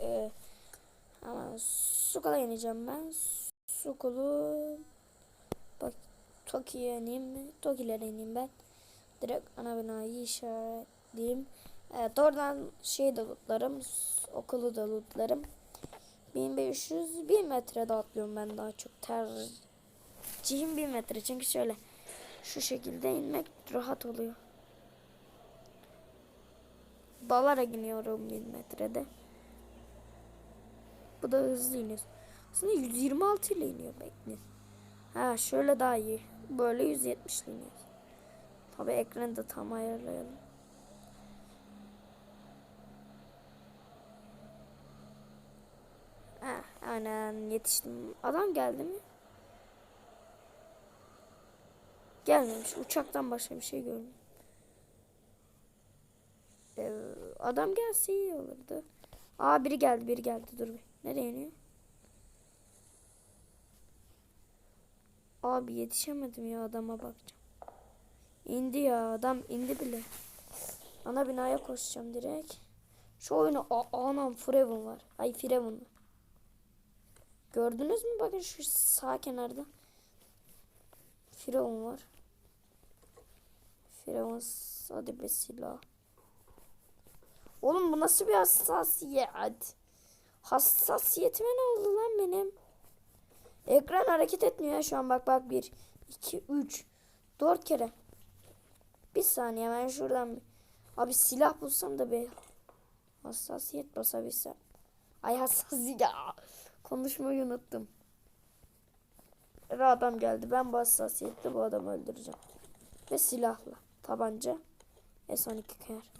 Ee, ama Sukal'a ineceğim ben. Sukal'u bak Toki'ye ineyim mi? Toki'lere ineyim ben. Direkt ana binayı işaretleyeyim. Evet oradan şey de lootlarım. Okulu da lootlarım. 1500 1 metrede atlıyorum ben daha çok tercihim 1 metre çünkü şöyle şu şekilde inmek rahat oluyor. Dalarak iniyorum 1000 metrede. Bu da hızlı iniyor. Aslında 126 ile iniyor bekle. Ha şöyle daha iyi. Böyle 170 ile iniyor. Tabi ekranı da tam ayarlayalım. Ha, aynen yetiştim. Adam geldi mi? Gelmemiş. Uçaktan başka bir şey görmedim. Ee, adam gelse iyi olurdu. Aa biri geldi biri geldi dur bir. Nereye iniyor? Abi yetişemedim ya adama bakacağım. İndi ya adam indi bile. Ana binaya koşacağım direkt. Şu oyunu anam Freven var. Ay Freven var. Gördünüz mü bakın şu sağ kenarda. Freven var. Freven hadi be silah. Oğlum bu nasıl bir hassasiyet? Hassasiyetime ne oldu lan benim? Ekran hareket etmiyor ya şu an bak bak 1 2 3 4 kere. Bir saniye ben şuradan bir... Abi silah bulsam da bir hassasiyet basabilsem. Ay hassasiyet ya. Konuşmayı unuttum. Eve adam geldi. Ben bu hassasiyetle bu adamı öldüreceğim. Ve silahla. Tabanca. S12 kayar.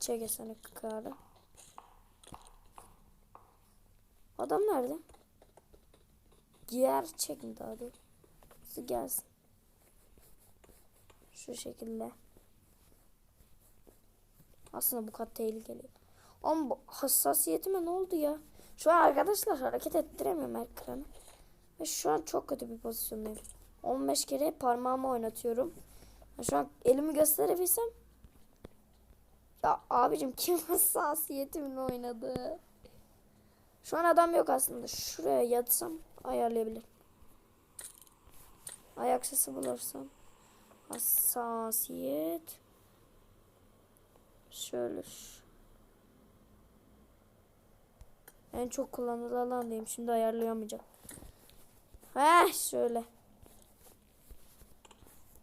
Çek S12 kayarı. Adam nerede? Gerçek mi daha doğrusu? Gelsin. Şu şekilde. Aslında bu kat tehlikeli. Ama hassasiyetime ne oldu ya? Şu an arkadaşlar hareket ettiremiyorum ekranı. Ve şu an çok kötü bir pozisyondayım. 15 kere parmağımı oynatıyorum. Şu an elimi gösterebilsem. Ya abicim kim hassasiyetimle oynadı? Şu an adam yok aslında. Şuraya yatsam ayarlayabilirim. Ayak sesi bulursam. Hassasiyet. Şöyle. En çok kullanılan alan diyeyim. Şimdi ayarlayamayacağım. Heh şöyle.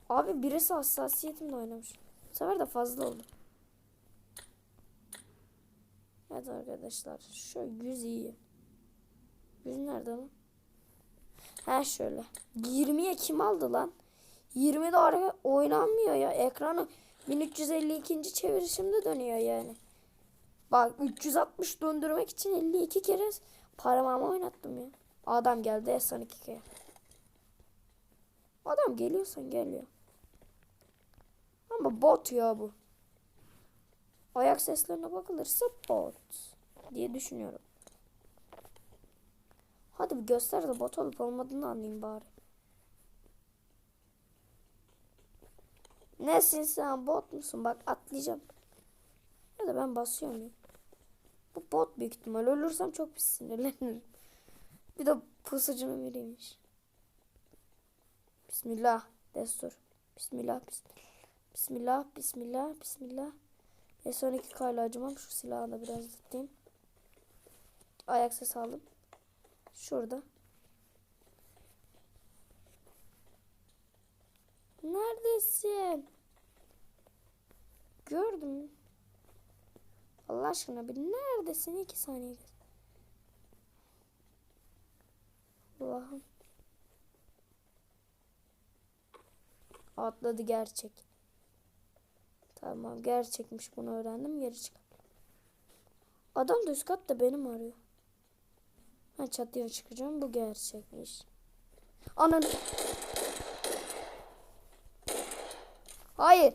Abi birisi hassasiyetimle oynamış. Bu sefer de fazla oldu. Evet arkadaşlar. Şu 100 iyi. 100 nerede lan? Ha şöyle. 20'ye kim aldı lan? 20'de ara oynanmıyor ya. Ekranı 1352. çevirişimde dönüyor yani. Bak 360 döndürmek için 52 kere parmağımı oynattım ya. Adam geldi Esan 2 kere. Adam geliyorsan geliyor. Ama bot ya bu. Ayak seslerine bakılırsa bot diye düşünüyorum. Hadi bir göster de bot olup olmadığını anlayayım bari. Nesin sen bot musun? Bak atlayacağım. Ya da ben basıyorum ya. Bu bot büyük ihtimal. Ölürsem çok bir sinirlenirim. Bir de pusucunun biriymiş. Bismillah. Destur. Bismillah. Bismillah. Bismillah. Bismillah. Bismillah. E sonraki kayla acımam. Şu silahı da biraz tutayım. Ayak sesi aldım. Şurada. Neredesin? Gördüm. Allah aşkına bir neredesin? İki saniye. Allah'ım. Atladı gerçek. Tamam gerçekmiş bunu öğrendim geri çık. Adam da üst katta benim arıyor. Ha çatıya çıkacağım bu gerçekmiş. Ananı. Hayır.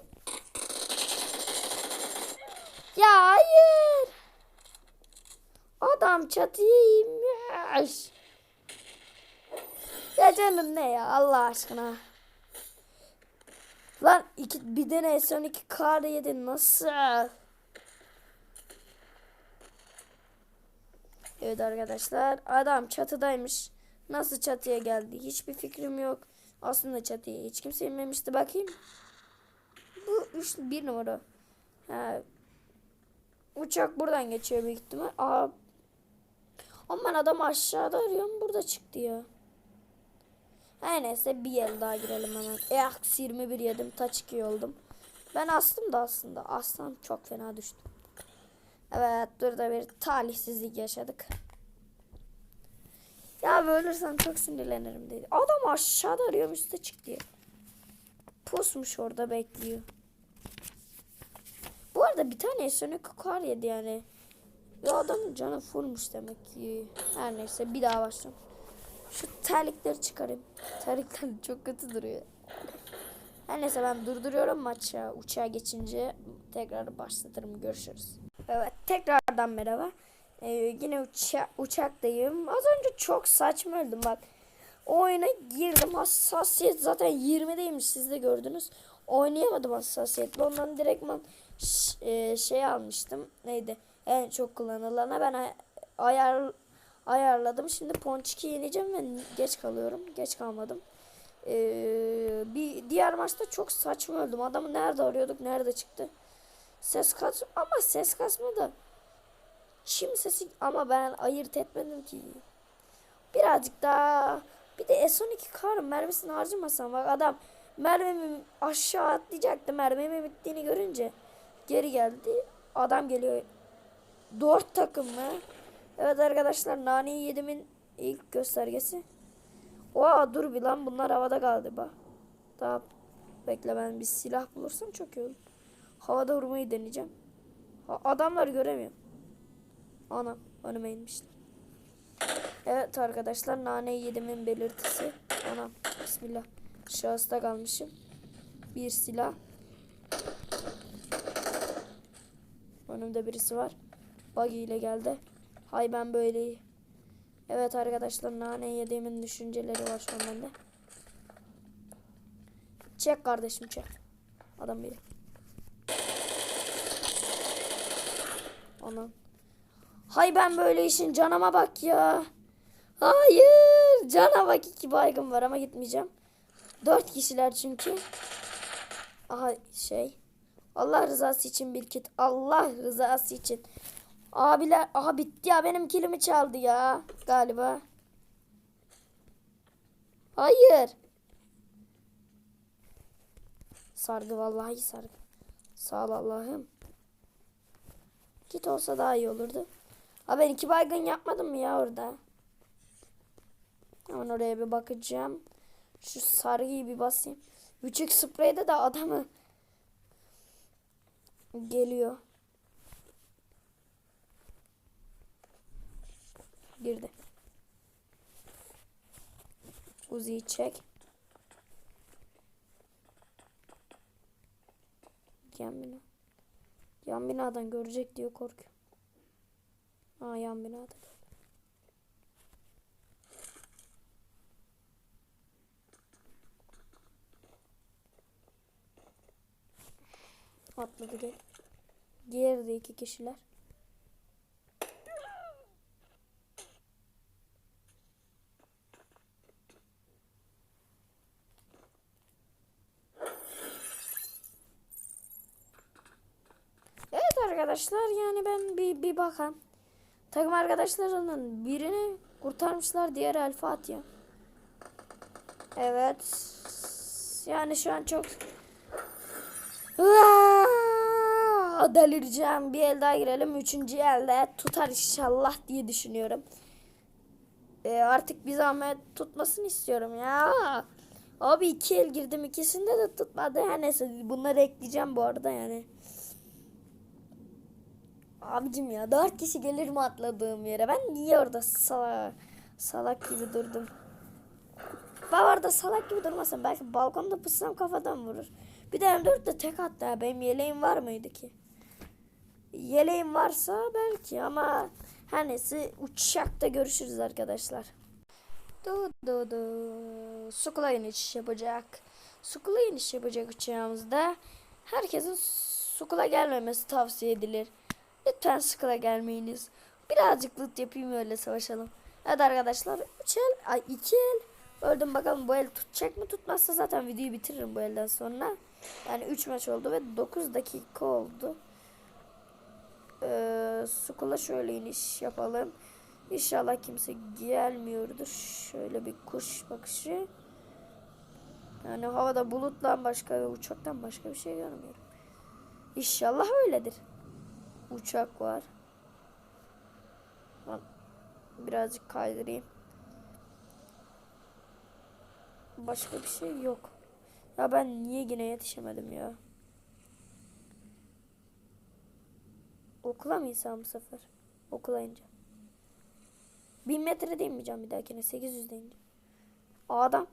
Ya hayır. Adam çatıya inmiş. Ya canım ne ya Allah aşkına. Lan iki, bir tane S12 kar yedi nasıl? Evet arkadaşlar adam çatıdaymış. Nasıl çatıya geldi hiçbir fikrim yok. Aslında çatıya hiç kimse inmemişti bakayım. Bu üç, bir numara. Ha, uçak buradan geçiyor büyük ihtimal. Aa, ama ben adamı aşağıda arıyorum burada çıktı ya. Her neyse bir el daha girelim hemen. EX 21 yedim taç 2 oldum. Ben astım da aslında. Aslan çok fena düştüm. Evet burada bir talihsizlik yaşadık. Ya ölürsem çok sinirlenirim dedi. Adam aşağıda arıyorum üstte çıktı ya. Pusmuş orada bekliyor. Bu arada bir tane sönük kar yedi yani. Ya adamın canı fullmuş demek ki. Her neyse bir daha başlayalım. Şu terlikleri çıkarayım. Terlikler çok kötü duruyor. Her neyse ben durduruyorum maçı. Uçağa geçince tekrar başlatırım. Görüşürüz. Evet tekrardan merhaba. Ee, yine uça uçaktayım. Az önce çok saçma öldüm bak. O oyuna girdim. Hassasiyet zaten 20'deymiş siz de gördünüz. Oynayamadım hassasiyetle. Ondan direktman e, şey almıştım. Neydi? En çok kullanılana ben ay- ayar ayarladım. Şimdi Ponçik'i yeneceğim ve geç kalıyorum. Geç kalmadım. Ee, bir diğer maçta çok saçma öldüm. Adamı nerede arıyorduk? Nerede çıktı? Ses kas ama ses kasma da çim sesi ama ben ayırt etmedim ki. Birazcık daha bir de S12 kar mermisini harcamasam bak adam mermimi aşağı atlayacaktı mermimi bittiğini görünce geri geldi. Adam geliyor. Dört takım mı? Evet arkadaşlar naneyi yedimin ilk göstergesi. Oha dur bir lan bunlar havada galiba. Daha bekle ben bir silah bulursam çok iyi olur. Havada vurmayı deneyeceğim. Ha, adamları göremiyorum. Anam önüme inmişler. Evet arkadaşlar naneyi yedimin belirtisi. Anam bismillah. Şahısta kalmışım. Bir silah. Önümde birisi var. Buggy ile geldi. Hay ben böyleyim. Evet arkadaşlar nane yediğimin düşünceleri var şu an bende. Çek kardeşim çek. Adam biri. Anam. Hay ben böyle işin canama bak ya. Hayır. Cana bak iki baygın var ama gitmeyeceğim. Dört kişiler çünkü. Aha şey. Allah rızası için bir kit. Allah rızası için. Abiler. Aha bitti ya benim kilimi çaldı ya. Galiba. Hayır. Sargı vallahi sargı. Sağ ol Allah'ım. Kit olsa daha iyi olurdu. Ha ben iki baygın yapmadım mı ya orada? Hemen oraya bir bakacağım. Şu sargıyı bir basayım. Küçük spreyde de adamı geliyor. Girdi. Uzi'yi çek. Yan bina. Yan binadan görecek diye korkuyorum. Aa yan binada. Atladı gel. Geride iki kişiler. Evet arkadaşlar yani ben bir, bir bakan. Takım arkadaşlarının birini kurtarmışlar diğer Alfa atıyor. Evet. Yani şu an çok Aa, delireceğim. Bir el daha girelim. Üçüncü elde tutar inşallah diye düşünüyorum. Ee, artık bir zahmet tutmasını istiyorum ya. Abi iki el girdim. ikisinde de tutmadı. Her neyse bunları ekleyeceğim bu arada yani. Abicim ya dört kişi gelir mi atladığım yere? Ben niye orada salak, salak gibi durdum? Ben orada salak gibi durmasam belki balkonda pıssam kafadan vurur. Bir de M4 de tek attı ya. Benim yeleğim var mıydı ki? Yeleğim varsa belki ama her neyse uçakta görüşürüz arkadaşlar. Du du du. Sukula iniş yapacak. Sukula iniş yapacak uçağımızda. Herkesin Sukula gelmemesi tavsiye edilir. Lütfen Sukula gelmeyiniz. Birazcık loot yapayım öyle savaşalım. Evet arkadaşlar 3 el, ay 2 el. Öldüm bakalım bu el tutacak mı tutmazsa zaten videoyu bitiririm bu elden sonra. Yani 3 maç oldu ve 9 dakika oldu. Ee, Sukula şöyle iniş yapalım. İnşallah kimse gelmiyordur. Şöyle bir kuş bakışı. Yani havada buluttan başka ve uçaktan başka bir şey görmüyorum. İnşallah öyledir. Uçak var. Lan, Birazcık kaydırayım. Başka bir şey yok. Ya ben niye yine yetişemedim ya? Okula mı insan bu sefer? Okula ineceğim. 1000 metre de inmeyeceğim bir dahakine. 800 de ineceğim. Adam.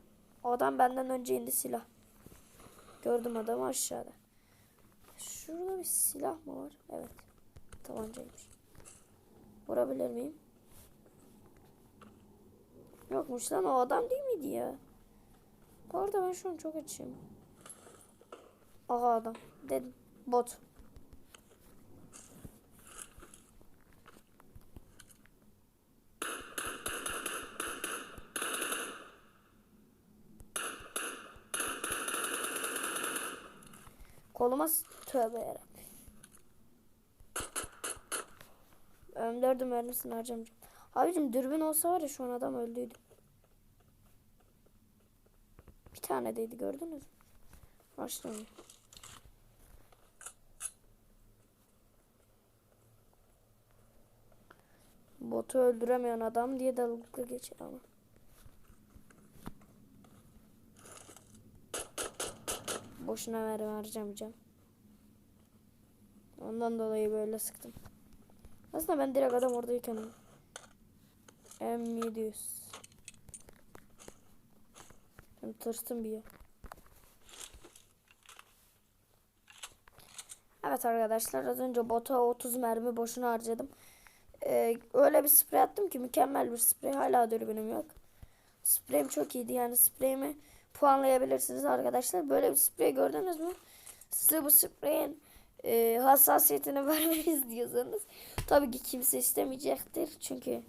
Adam benden önce indi silah. Gördüm adamı aşağıda. Şurada bir silah mı var? Evet. Tabancaymış. Vurabilir miyim? Yokmuş lan o adam değil miydi ya? Bu arada ben şu çok açım. Aha adam. Dedim. Bot. Koluma tövbe yarabbim. M4'ün mermisini harcamayacağım. Abicim dürbün olsa var ya şu an adam öldüydü. Bir tane deydi gördünüz mü? Başlamıyor. Botu öldüremeyen adam diye dalga geçer ama. Boşuna mermi harcamayacağım. Ondan dolayı böyle sıktım. Aslında ben direkt adam oradayken M700 Ben tırstım bir ya. Evet arkadaşlar az önce bota 30 mermi boşuna harcadım. Ee, öyle bir sprey attım ki mükemmel bir sprey. Hala dürbünüm yok. Spreyim çok iyiydi yani spreyimi puanlayabilirsiniz arkadaşlar. Böyle bir sprey gördünüz mü? Size bu spreyin e, hassasiyetini vermek istiyorsanız tabii ki kimse istemeyecektir. Çünkü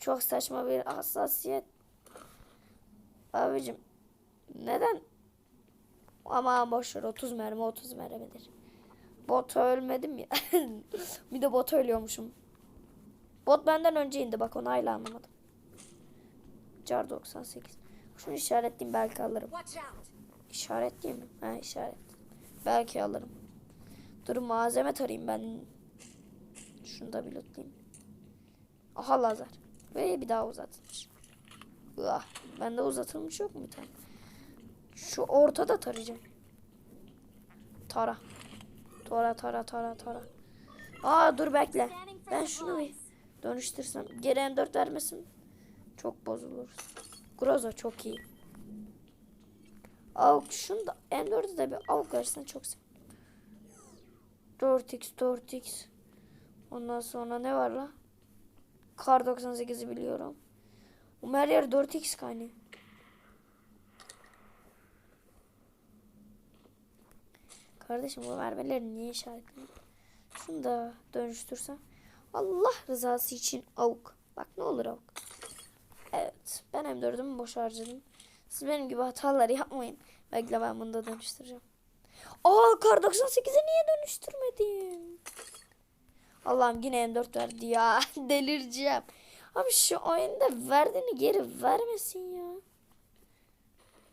çok saçma bir hassasiyet. Abicim neden? Ama boşver 30 mermi 30 mermidir. Bota ölmedim ya. bir de bota ölüyormuşum. Bot benden önce indi bak onu hala anlamadım. Car 98. Şunu işaretleyeyim belki alırım. İşaretleyeyim mi? Ha işaret. Belki alırım. Dur malzeme tarayayım ben. Şunu da bir lootlayayım. Aha lazer. Ve bir daha uzatılmış. Ah, bende uzatılmış yok mu bir tane? Şu ortada tarayacağım. Tara. Tara tara tara tara. Aa dur bekle. Ben şunu bir dönüştürsem. Geri M4 vermesin. Çok bozulur. Groza çok iyi. Avuk şunu da M4'ü de bir avuk versen çok sevinirim. 4x 4x. Ondan sonra ne var la? Kar 98'i biliyorum. Bu her yer 4x kaynıyor. Kardeşim bu mermileri niye işaretliyor? Şunu da dönüştürsem. Allah rızası için avuk. Bak ne olur avuk. Evet. Ben M4'ümü boş harcadım. Siz benim gibi hataları yapmayın. Bekle ben bunu da dönüştüreceğim. Aa kar 98'e niye dönüştürmedim? Allah'ım yine M4 verdi ya. Delireceğim. Abi şu oyunda verdiğini geri vermesin ya.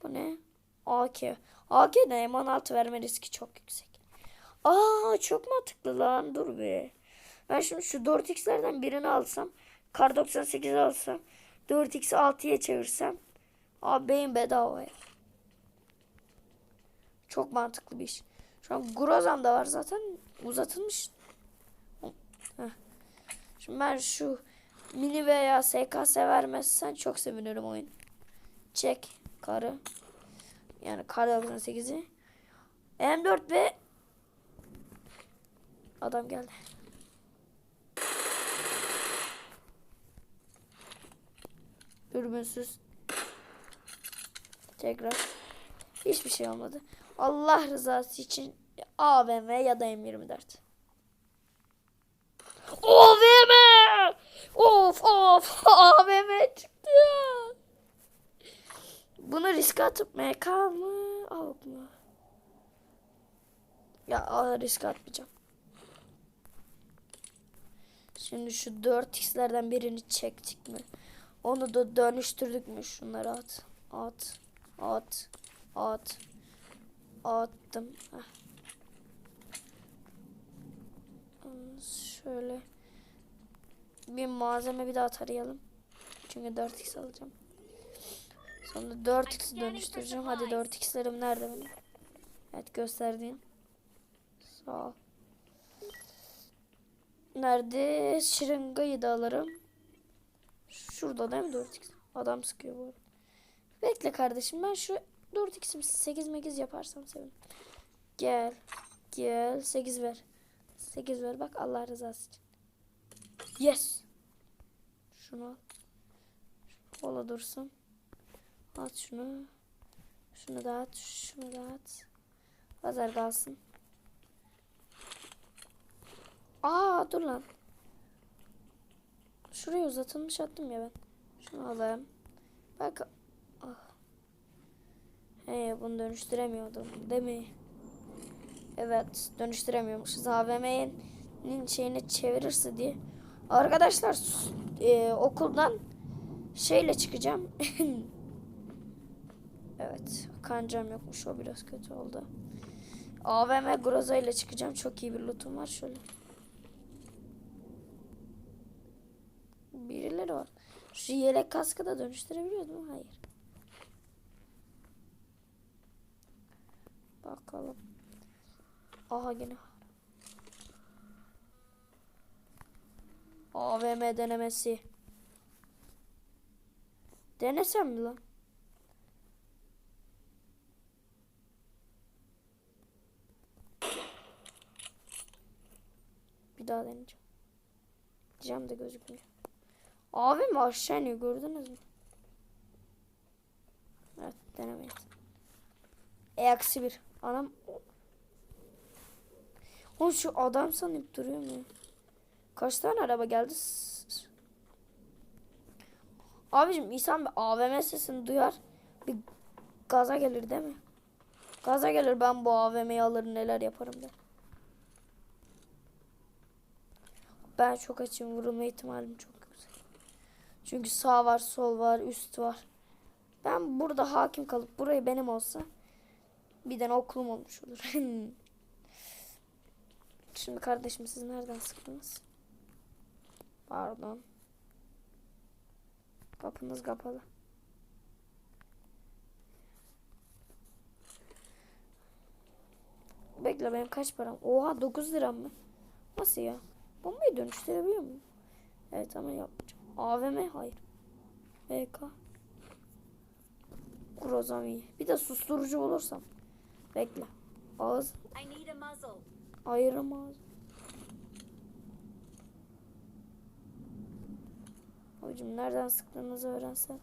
Bu ne? AK. AK ne? M16 verme riski çok yüksek. Aa çok mantıklı lan. Dur be. Ben şimdi şu 4x'lerden birini alsam. Kar 98 alsam. 4x'i 6'ya çevirsem. Abi beyin bedava ya. Çok mantıklı bir iş. Şu an Grozan da var zaten. Uzatılmış. Şimdi ben şu mini veya SKS vermezsen çok sevinirim oyun. Çek karı. Yani kar 98'i. M4 ve adam geldi. Dürbünsüz. Tekrar. Hiçbir şey olmadı. Allah rızası için AVM ya da M24. AVM! Of AVM çıktı ya. Bunu riske atıp MK mı? Avuk mu? Ya aa, riske atmayacağım. Şimdi şu 4x'lerden birini çektik mi? Onu da dönüştürdük mü? Şunları at. At. At. At. Attım. Heh. Şöyle. Bir malzeme bir daha tarayalım. Çünkü 4x alacağım. Sonra 4x'i dönüştüreceğim. Hadi 4x'lerim nerede benim? Evet gösterdiğin. Sağ ol. Nerede? Şırıngayı da alırım. Şurada değil mi 4x? Adam sıkıyor bu arada. Bekle kardeşim ben şu 4x'imi 8 8 yaparsam sevinirim. Gel. Gel. 8 ver. 8 ver bak Allah rızası için. Yes. Şunu al. Ola dursun. At şunu. Şunu da at. Şunu da at. Pazar kalsın. Aa dur lan. Şuraya uzatılmış attım ya ben. Şunu alayım. Bak. Ah. He bunu dönüştüremiyordum. Değil mi? Evet dönüştüremiyormuşuz. AVM'nin şeyini çevirirse diye. Arkadaşlar e, okuldan şeyle çıkacağım. evet kancam yokmuş o biraz kötü oldu. AVM Groza ile çıkacağım. Çok iyi bir lootum var şöyle. Birileri var. Şu yelek kaskı da dönüştürebiliyor mu? Hayır. Bakalım. Aha gene. AVM denemesi. Denesem mi lan? Bir daha deneyeceğim. Cam da gözükmüyor. AVM aşağı iniyor gördünüz mü? Evet denemeyiz. Eksi bir. Anam. Oğlum şu adam sanıp duruyor mu? Kaç tane araba geldi? Abicim insan bir AVM sesini duyar. Bir gaza gelir değil mi? Gaza gelir ben bu AVM'yi alır neler yaparım der. Ben çok açım vurulma ihtimalim çok yüksek. Çünkü sağ var, sol var, üst var. Ben burada hakim kalıp burayı benim olsa bir tane okulum olmuş olur. Şimdi kardeşim siz nereden sıktınız? Pardon. Kapınız kapalı. Bekle benim kaç param? Oha 9 liram mı? Nasıl ya? Bombayı dönüştürebiliyor muyum? Evet ama yapmayacağım. AVM hayır. BK. Grozami. Bir de susturucu olursam. Bekle. Ağız I need a muzzle. ayıramaz. Hocam nereden sıktığınızı öğrensem.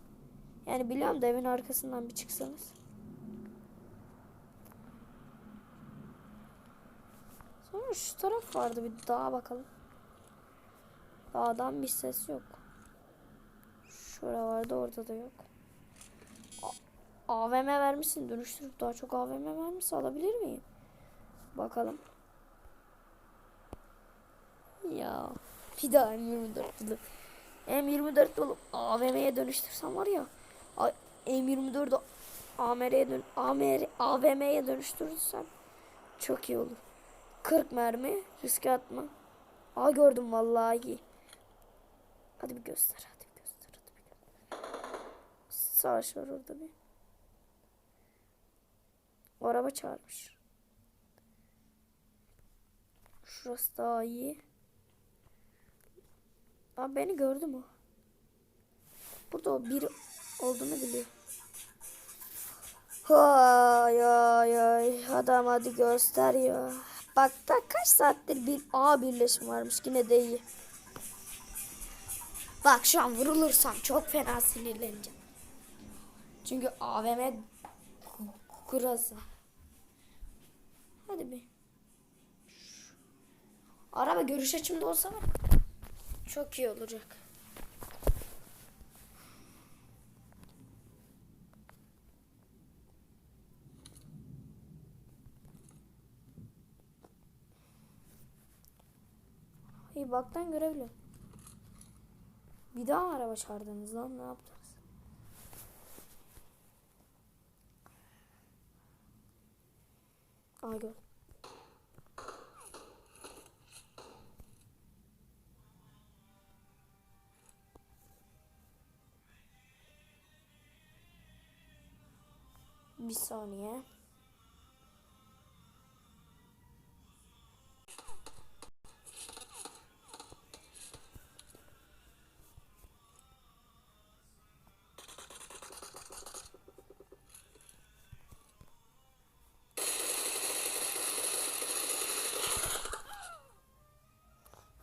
Yani biliyorum da evin arkasından bir çıksanız. Sonra şu taraf vardı bir dağa bakalım. Dağdan bir ses yok. Şura vardı orada da yok. AVM vermişsin dönüştürüp daha çok AVM vermişse alabilir miyim? Bakalım. Ya bir daha M24 bulup M24 bulup AVM'ye dönüştürsem var ya A- M24'ü AMR'ye dön AMR AVM'ye dönüştürürsem çok iyi olur. 40 mermi riske atma. Aa gördüm vallahi. Hadi bir göster hadi bir göster hadi bir göster. Savaş var orada bir. O araba çağırmış. Şurası daha iyi. Abi beni gördü mü? Burada o biri olduğunu biliyor. Hay ay ay adam hadi göster ya. Bak da kaç saattir bir A birleşim varmış yine de iyi. Bak şu an vurulursam çok fena sinirleneceğim. Çünkü AVM kurası. Hadi bir. Araba görüş açımda olsa var. Çok iyi olacak. İyi baktan görebiliyorum. Bir daha araba çağırdınız lan ne yaptınız? Aa gördüm. Bir saniye.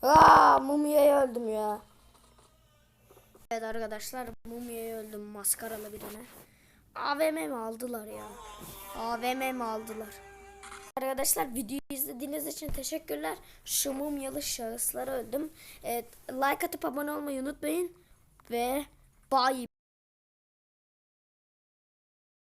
Aa, öldüm ya. Evet arkadaşlar mumyaya öldüm maskaralı birine. AVM mi aldılar ya? AVM mi aldılar? Arkadaşlar videoyu izlediğiniz için teşekkürler. Şu mumyalı şahıslara öldüm. Evet, like atıp abone olmayı unutmayın. Ve bye